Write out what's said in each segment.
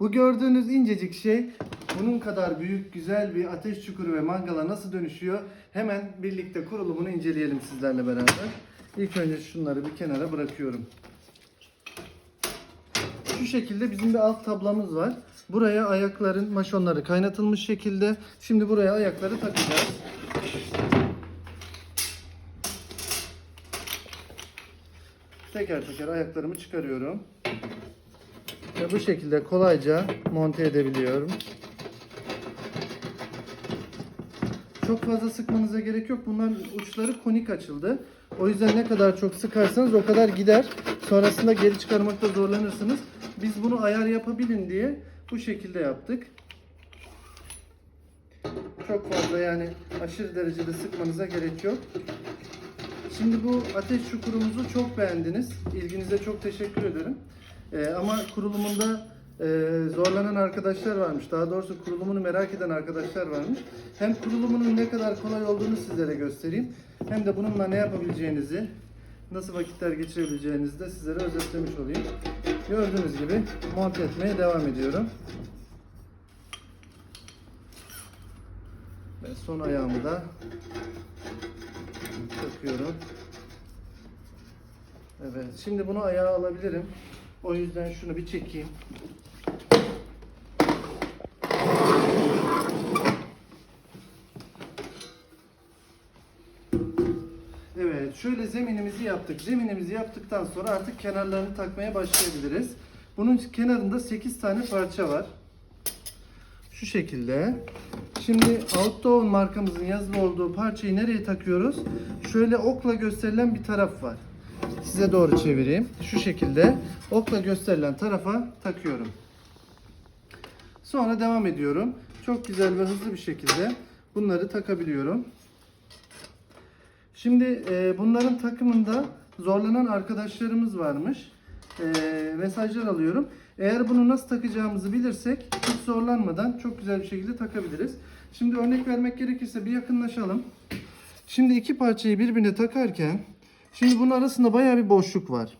Bu gördüğünüz incecik şey bunun kadar büyük güzel bir ateş çukuru ve mangala nasıl dönüşüyor? Hemen birlikte kurulumunu inceleyelim sizlerle beraber. İlk önce şunları bir kenara bırakıyorum. Şu şekilde bizim bir alt tablamız var. Buraya ayakların maşonları kaynatılmış şekilde. Şimdi buraya ayakları takacağız. Teker teker ayaklarımı çıkarıyorum. Ve bu şekilde kolayca monte edebiliyorum. Çok fazla sıkmanıza gerek yok. Bunların uçları konik açıldı. O yüzden ne kadar çok sıkarsanız o kadar gider. Sonrasında geri çıkarmakta zorlanırsınız. Biz bunu ayar yapabilin diye bu şekilde yaptık. Çok fazla yani aşırı derecede sıkmanıza gerek yok. Şimdi bu ateş çukurumuzu çok beğendiniz. İlginize çok teşekkür ederim. Ee, ama kurulumunda e, zorlanan arkadaşlar varmış. Daha doğrusu kurulumunu merak eden arkadaşlar varmış. Hem kurulumunun ne kadar kolay olduğunu sizlere göstereyim. Hem de bununla ne yapabileceğinizi, nasıl vakitler geçirebileceğinizi de sizlere özetlemiş olayım. Gördüğünüz gibi monte etmeye devam ediyorum. Ve son ayağımı da takıyorum. Evet. Şimdi bunu ayağa alabilirim. O yüzden şunu bir çekeyim. Evet, şöyle zeminimizi yaptık. Zeminimizi yaptıktan sonra artık kenarlarını takmaya başlayabiliriz. Bunun kenarında 8 tane parça var. Şu şekilde. Şimdi Outdoor markamızın yazılı olduğu parçayı nereye takıyoruz? Şöyle okla gösterilen bir taraf var. Size doğru çevireyim. Şu şekilde okla gösterilen tarafa takıyorum. Sonra devam ediyorum. Çok güzel ve hızlı bir şekilde bunları takabiliyorum. Şimdi e, bunların takımında zorlanan arkadaşlarımız varmış. E, mesajlar alıyorum. Eğer bunu nasıl takacağımızı bilirsek hiç zorlanmadan çok güzel bir şekilde takabiliriz. Şimdi örnek vermek gerekirse bir yakınlaşalım. Şimdi iki parçayı birbirine takarken şimdi bunun arasında baya bir boşluk var.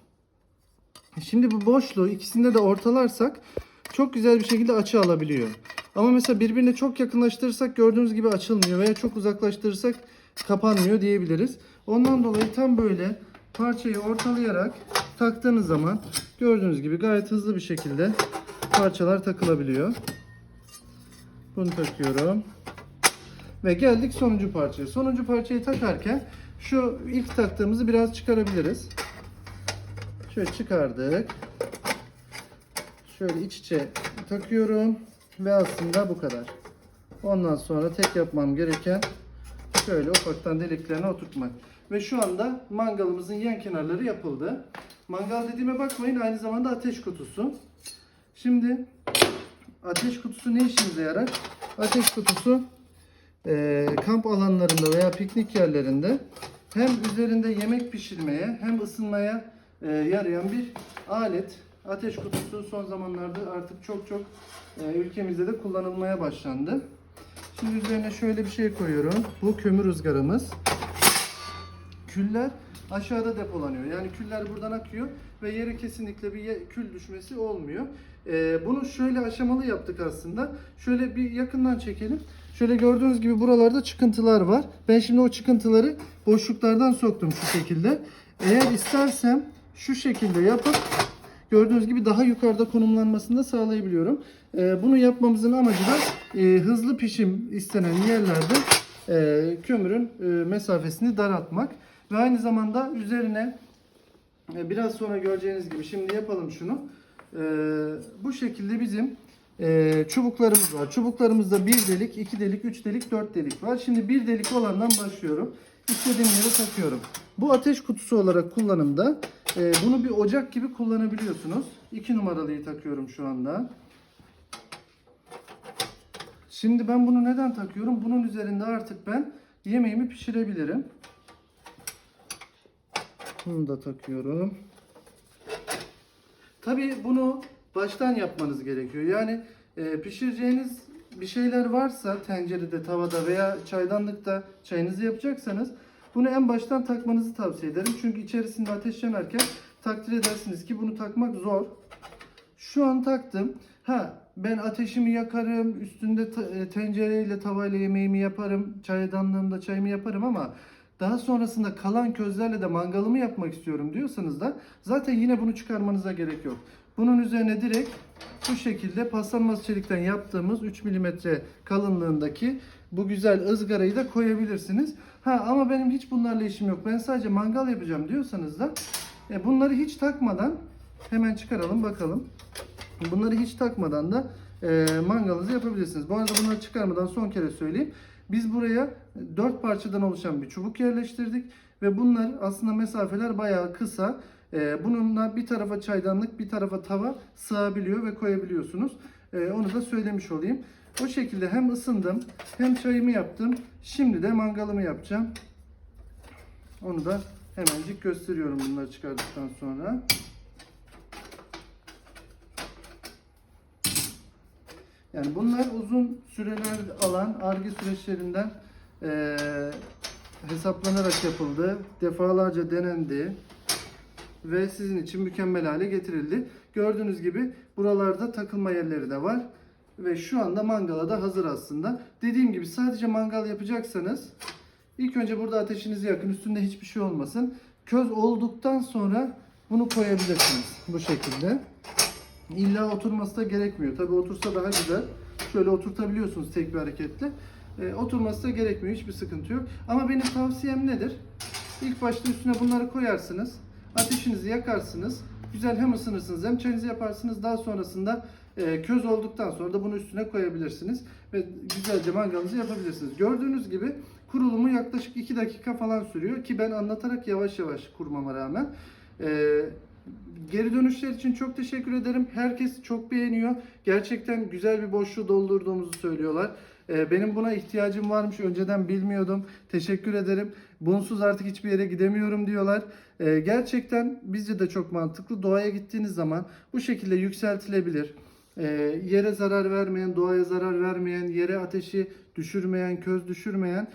Şimdi bu boşluğu ikisinde de ortalarsak çok güzel bir şekilde açı alabiliyor. Ama mesela birbirine çok yakınlaştırırsak gördüğünüz gibi açılmıyor veya çok uzaklaştırırsak kapanmıyor diyebiliriz. Ondan dolayı tam böyle parçayı ortalayarak taktığınız zaman gördüğünüz gibi gayet hızlı bir şekilde parçalar takılabiliyor. Bunu takıyorum. Ve geldik sonuncu parçaya. Sonuncu parçayı takarken şu ilk taktığımızı biraz çıkarabiliriz. Şöyle çıkardık. Şöyle iç içe takıyorum ve aslında bu kadar. Ondan sonra tek yapmam gereken şöyle ufaktan deliklerine oturtmak. Ve şu anda mangalımızın yan kenarları yapıldı. Mangal dediğime bakmayın aynı zamanda ateş kutusu. Şimdi ateş kutusu ne işimize yarar? Ateş kutusu e, kamp alanlarında veya piknik yerlerinde hem üzerinde yemek pişirmeye hem ısınmaya e, yarayan bir alet. Ateş kutusu son zamanlarda artık çok çok e, ülkemizde de kullanılmaya başlandı. Şimdi üzerine şöyle bir şey koyuyorum. Bu kömür ızgaramız. Küller aşağıda depolanıyor. Yani küller buradan akıyor ve yere kesinlikle bir kül düşmesi olmuyor. Ee, bunu şöyle aşamalı yaptık aslında. Şöyle bir yakından çekelim. Şöyle gördüğünüz gibi buralarda çıkıntılar var. Ben şimdi o çıkıntıları boşluklardan soktum şu şekilde. Eğer istersem şu şekilde yapıp gördüğünüz gibi daha yukarıda konumlanmasını da sağlayabiliyorum. Ee, bunu yapmamızın amacı da e, hızlı pişim istenen yerlerde e, kömürün e, mesafesini daraltmak ve aynı zamanda üzerine e, biraz sonra göreceğiniz gibi şimdi yapalım şunu. E, bu şekilde bizim e, çubuklarımız var. Çubuklarımızda bir delik, iki delik, üç delik, dört delik var. Şimdi bir delik olandan başlıyorum. İstediğim yere takıyorum. Bu ateş kutusu olarak kullanımda bunu bir ocak gibi kullanabiliyorsunuz. İki numaralıyı takıyorum şu anda. Şimdi ben bunu neden takıyorum? Bunun üzerinde artık ben yemeğimi pişirebilirim. Bunu da takıyorum. Tabii bunu baştan yapmanız gerekiyor. Yani e, pişireceğiniz bir şeyler varsa tencerede, tavada veya çaydanlıkta çayınızı yapacaksanız bunu en baştan takmanızı tavsiye ederim. Çünkü içerisinde ateş yanarken takdir edersiniz ki bunu takmak zor. Şu an taktım. Ha ben ateşimi yakarım, üstünde e, tencereyle tavayla yemeğimi yaparım, çaydanlığımda çayımı yaparım ama daha sonrasında kalan közlerle de mangalımı yapmak istiyorum diyorsanız da zaten yine bunu çıkarmanıza gerek yok. Bunun üzerine direkt bu şekilde paslanmaz çelikten yaptığımız 3 mm kalınlığındaki bu güzel ızgarayı da koyabilirsiniz. Ha ama benim hiç bunlarla işim yok. Ben sadece mangal yapacağım diyorsanız da e, bunları hiç takmadan hemen çıkaralım bakalım. Bunları hiç takmadan da e, mangalınızı yapabilirsiniz. Bu arada bunları çıkarmadan son kere söyleyeyim. Biz buraya 4 parçadan oluşan bir çubuk yerleştirdik ve bunlar aslında mesafeler bayağı kısa. E, bununla bir tarafa çaydanlık, bir tarafa tava sığabiliyor ve koyabiliyorsunuz. E, onu da söylemiş olayım. O şekilde hem ısındım, hem çayımı yaptım. Şimdi de mangalımı yapacağım. Onu da hemencik gösteriyorum bunları çıkardıktan sonra. Yani bunlar uzun süreler alan ARGE süreçlerinden eee, hesaplanarak yapıldı. Defalarca denendi ve sizin için mükemmel hale getirildi. Gördüğünüz gibi buralarda takılma yerleri de var. Ve şu anda mangala da hazır aslında. Dediğim gibi sadece mangal yapacaksanız ilk önce burada ateşinizi yakın. Üstünde hiçbir şey olmasın. Köz olduktan sonra bunu koyabilirsiniz bu şekilde. İlla oturması da gerekmiyor. Tabi otursa daha güzel. Şöyle oturtabiliyorsunuz tek bir hareketle. Ee, oturması da gerekmiyor. Hiçbir sıkıntı yok. Ama benim tavsiyem nedir? İlk başta üstüne bunları koyarsınız. Ateşinizi yakarsınız. Güzel hem ısınırsınız hem çayınızı yaparsınız. Daha sonrasında e, köz olduktan sonra da bunu üstüne koyabilirsiniz. Ve güzelce mangalınızı yapabilirsiniz. Gördüğünüz gibi kurulumu yaklaşık 2 dakika falan sürüyor. Ki ben anlatarak yavaş yavaş kurmama rağmen. Ee, Geri dönüşler için çok teşekkür ederim. Herkes çok beğeniyor. Gerçekten güzel bir boşluğu doldurduğumuzu söylüyorlar. Ee, Benim buna ihtiyacım varmış. Önceden bilmiyordum. Teşekkür ederim. Bunsuz artık hiçbir yere gidemiyorum diyorlar. Ee, Gerçekten bizce de çok mantıklı. Doğaya gittiğiniz zaman bu şekilde yükseltilebilir. Ee, yere zarar vermeyen, doğaya zarar vermeyen, yere ateşi düşürmeyen, köz düşürmeyen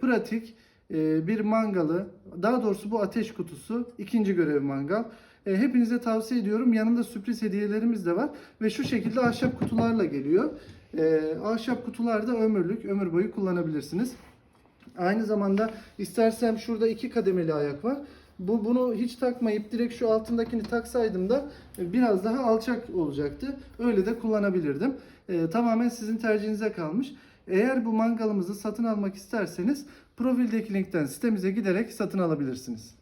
pratik bir mangalı, daha doğrusu bu ateş kutusu ikinci görev mangal. E, hepinize tavsiye ediyorum. Yanında sürpriz hediyelerimiz de var ve şu şekilde ahşap kutularla geliyor. E, ahşap kutularda ömürlük, ömür boyu kullanabilirsiniz. Aynı zamanda istersem şurada iki kademeli ayak var. Bu bunu hiç takmayıp direkt şu altındakini taksaydım da e, biraz daha alçak olacaktı. Öyle de kullanabilirdim. E, tamamen sizin tercihinize kalmış. Eğer bu mangalımızı satın almak isterseniz profildeki linkten sitemize giderek satın alabilirsiniz.